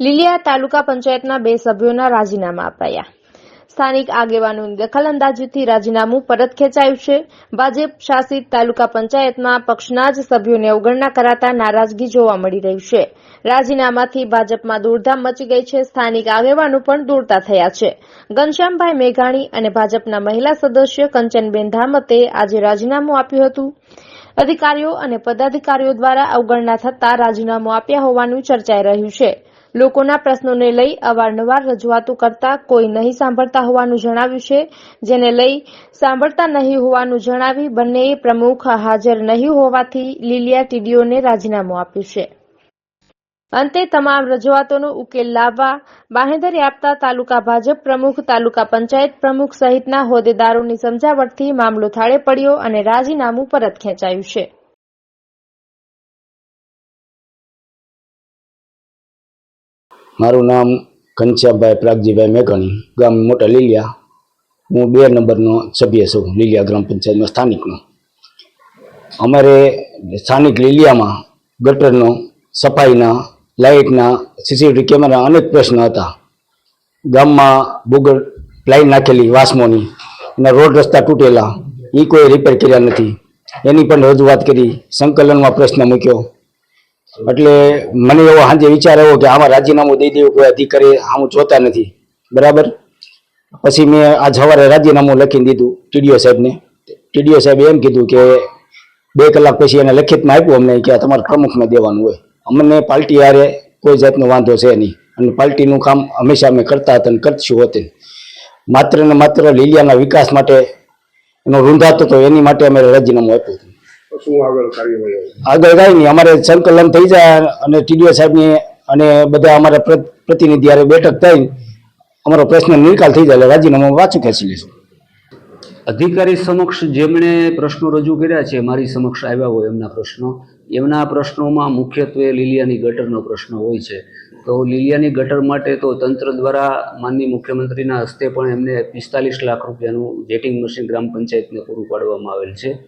લીલિયા તાલુકા પંચાયતના બે સભ્યોના રાજીનામા અપાયા. સ્થાનિક આગેવાનોની દખલઅંદાજીથી રાજીનામું પરત ખેંચાયું છે. ભાજપ શાસિત તાલુકા પંચાયતમાં પક્ષના જ સભ્યોને અવગણના કરાતા નારાજગી જોવા મળી રહી છે. રાજીનામાથી ભાજપમાં દોડધામ મચી ગઈ છે. સ્થાનિક આગેવાનો પણ દોડતા થયા છે. ઘનશ્યામભાઈ મેઘાણી અને ભાજપના મહિલા સદસ્ય કંચનબેન ધામતે આજે રાજીનામું આપ્યું હતું. અધિકારીઓ અને પદાધિકારીઓ દ્વારા અવગણના થતા રાજીનામું આપ્યા હોવાનું ચર્ચાઈ રહ્યું છે. લોકોના પ્રશ્નોને લઈ અવારનવાર રજૂઆતો કરતા કોઈ નહીં સાંભળતા હોવાનું જણાવ્યું છે, જેને લઈ સાંભળતા નહીં હોવાનું જણાવી બંનેએ પ્રમુખ હાજર નહીં હોવાથી લીલિયા ટીડીઓને રાજીનામું આપ્યું છે. અંતે તમામ રજૂઆતોનો ઉકેલ લાવવા બાહેંધરી આપતા તાલુકા ભાજપ પ્રમુખ, તાલુકા પંચાયત પ્રમુખ સહિતના હોદ્દેદારોની સમજાવટથી મામલો થાળે પડ્યો અને રાજીનામું પરત ખેંચાયું છે. મારું નામ ઘનશ્યામભાઈ પ્રાગજીભાઈ મેઘાણી, ગામ મોટા લીલિયા. હું બે નંબરનો સભ્ય છું, લીલિયા ગ્રામ પંચાયતમાં સ્થાનિકનો. અમારે સ્થાનિક લીલિયામાં ગટરનો, સફાઈના, લાઇટના, સીસીટીવી કેમેરા અનેક પ્રશ્નો હતા. ગામમાં ભૂગર્ભ લાઈન નાખેલી વાસમોની અને રોડ રસ્તા તૂટેલા એ કોઈ રિપેર કર્યા નથી. એની પણ રજૂઆત કરી, સંકલનમાં પ્રશ્ન મૂક્યો. એટલે મને એવો સાંજે વિચાર આવ્યો કે આમાં રાજીનામું દઈ દેવું કોઈ અધિકારી આમ જોતા નથી. બરાબર? પછી મેં આજ સવારે રાજીનામું લખીને દીધું ટીડીઓ સાહેબને. ટીડીઓ સાહેબે એમ કીધું કે બે કલાક પછી એને લખિતમાં આપ્યું અમને કે તમારે પ્રમુખને દેવાનું હોય. અમને પાર્ટી હારે કોઈ જાતનો વાંધો છે નહીં. અને પાર્ટીનું કામ હંમેશા અમે કરતા હતા અને કરશું હોતે. માત્ર ને માત્ર લીલિયાના વિકાસ માટે એનો રૂંધાતો હતો એની માટે અમે રાજીનામું આપ્યું હતું. શું આગળ કાર્યવાહી આગળ કાંઈ નહીં. અમારે સંકલન થઈ જાય અને ટીડીઓ સાહેબની અને બધા અમારા પ્ર- પ્રતિનિધિ હારે બેઠક થઈ. અમારો પ્રશ્ન નિકાલ થઈ જાય રાજીનામું વાંચું ખેંચી લઈશું. અધિકારી સમક્ષ જેમણે પ્રશ્નો રજૂ કર્યા છે મારી સમક્ષ આવ્યા હોય એમના પ્રશ્નો. એમના પ્રશ્નોમાં મુખ્યત્વે લીલિયાની ગટરનો પ્રશ્ન હોય છે. તો લીલિયાની ગટર માટે તો તંત્ર દ્વારા માનનીય મુખ્યમંત્રીના હસ્તે પણ એમને પિસ્તાલીસ લાખ રૂપિયાનું જેટિંગ મશીન ગ્રામ પંચાયતને પૂરું પાડવામાં આવેલ છે.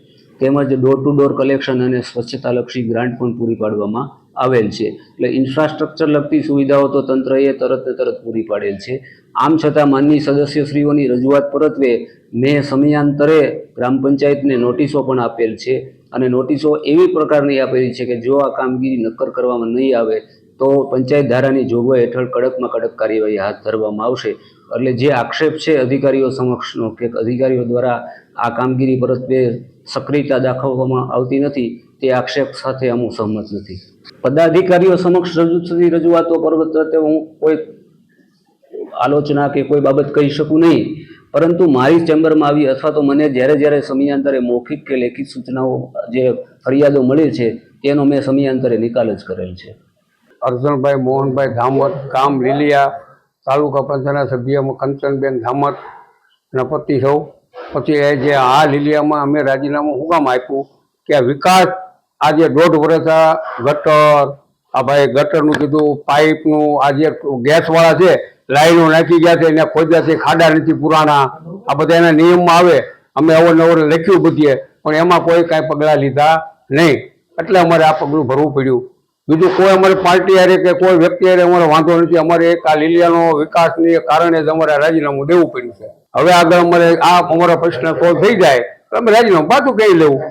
તેમજ ડોર ટુ ડોર કલેક્શન અને સ્વચ્છતાલક્ષી ગ્રાન્ટ પણ પૂરી પાડવામાં આવેલ છે. એટલે ઇન્ફ્રાસ્ટ્રક્ચર લગતી સુવિધાઓ તો તંત્રએ તરત ને તરત પૂરી પાડેલ છે. આમ છતાં માનની સદસ્યશ્રીઓની રજૂઆત પરત્વે મેં સમયાંતરે ગ્રામ પંચાયતને નોટિસો પણ આપેલ છે અને નોટિસો એવી પ્રકારની આપેલી છે કે જો આ કામગીરી નક્કર કરવામાં નહીં આવે તો પંચાયત ધારાની જોગવાઈ હેઠળ કડકમાં કડક કાર્યવાહી હાથ ધરવામાં આવશે. એટલે જે આક્ષેપ છે અધિકારીઓ સમક્ષનો કે અધિકારીઓ દ્વારા આ કામગીરી પરત્વે સક્રિયતા દાખવવામાં આવતી નથી, તે આક્ષેપ સાથે હું સહમત નથી. પદાધિકારીઓ સમક્ષ રજૂ થતી રજૂઆતો પરત્વે હું કોઈ આલોચના કે કોઈ બાબત કહી શકું નહીં, પરંતુ મારી ચેમ્બરમાં આવી અથવા તો મને જ્યારે જ્યારે સમયાંતરે મૌખિક કે લેખિત સૂચનાઓ જે ફરિયાદો મળે છે, તેનો મેં સમયાંતરે નિકાલ જ કરેલ છે. અર્જુનભાઈ, મોહનભાઈ ધામત ગામ લીલિયા તાલુકા પંચાયતના સભ્ય કંચનબેન ધામત અને પતિ સૌ પછી એ જે આ લીલિયામાં અમે રાજીનામું હું કામ આપ્યું કે વિકાસ આજે દોઢ વર્ષ ગટર, આ ભાઈ ગટરનું કીધું, પાઇપનું આ જે ગેસવાળા છે, લાઈનો નાખી ગયા છે, એને ખોદ્યા છે, ખાડા નથી પુરાણા. આ બધા એના નિયમમાં આવે. અમે અવરનવર લખ્યું બધીએ પણ એમાં કોઈ કાંઈ પગલાં લીધા નહીં. એટલે અમારે આ પગલું ભરવું પડ્યું. બીજું કોઈ અમારે પાર્ટી હારે કે કોઈ વ્યક્તિ હારે અમારે વાંધો નથી. અમારે એક આ લીલિયાનો વિકાસની કારણે જ અમારે રાજીનામું દેવું પડ્યું છે. હવે આગળ અમારે આ અમારો પ્રશ્ન સોલ્વ થઈ જાય તો અમે રાજીનામું પાછું કહી લેવું.